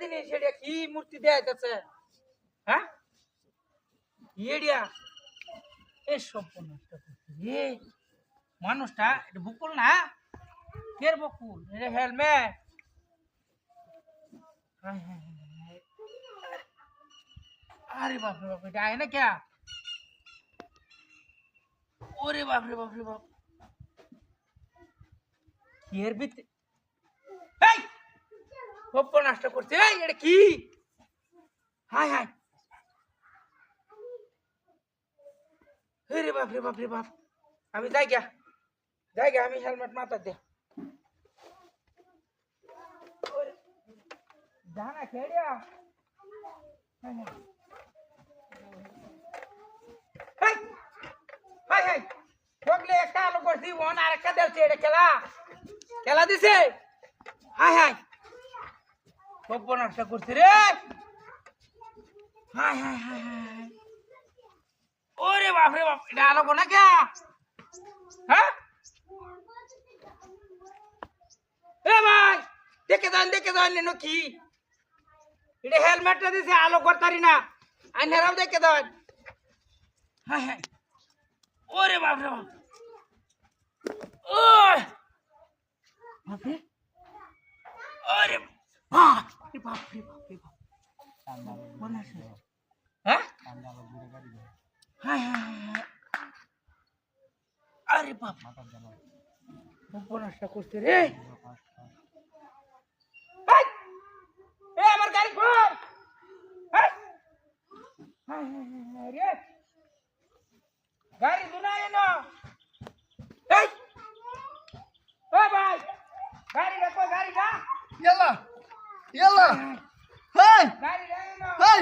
জিনিস কি মূর্তি দেয়া যাচ্ছে হ্যাঁ? কি এডিয়া এ সম্পূর্ণটা এ মানুষটা, এটা বকুল না? কের বকুল? এটা হেলমেট। আরে বাপরে বাপ, এটা না ক্যা ওরে বাপরে বাপরে বাপ। কি এর ভিতরে এই গপ্প নষ্ট করছে এই, এটা কি? হাই হাই। রে বাপ রে বাপ। রে বাপ আমি যাই গা যাই গা আমি হেলমেট মাথা দে জানা খেড়িয়া। High high. বগলে একটা আলো করছি, ওন আর একটা দেলছে এটা খেলা। খেলা দিছে? হাই হাই। গপ্প নষ্ট করছি রে হাই হাই হাই হাই ওরে বাপ রে বাপ এটা আলো কোনা কে হ্যাঁ এ ভাই দেখে দেন দেখে দেন নেনো কি এটা হেলমেটটা দিছে আলো করতারি না আইনারাও দেখে দেন হাই হাই ওরে বাপ রে বাপ ওই বাপরে ওরে বাপ রে বাপ রে বাপ হ্যাঁ? হাই হাই। আরে বাপ। উপন্যাসটা করছে রে। আমার গাড়ি খোল। এই! হাই, হাই, হাই, হাই, রে। গাড়ি দুনায় না এই। ও ভাই গাড়ি রাখো গাড়ি না Yalla! Yalla! Hey! গাড়ি রাখো না Hey!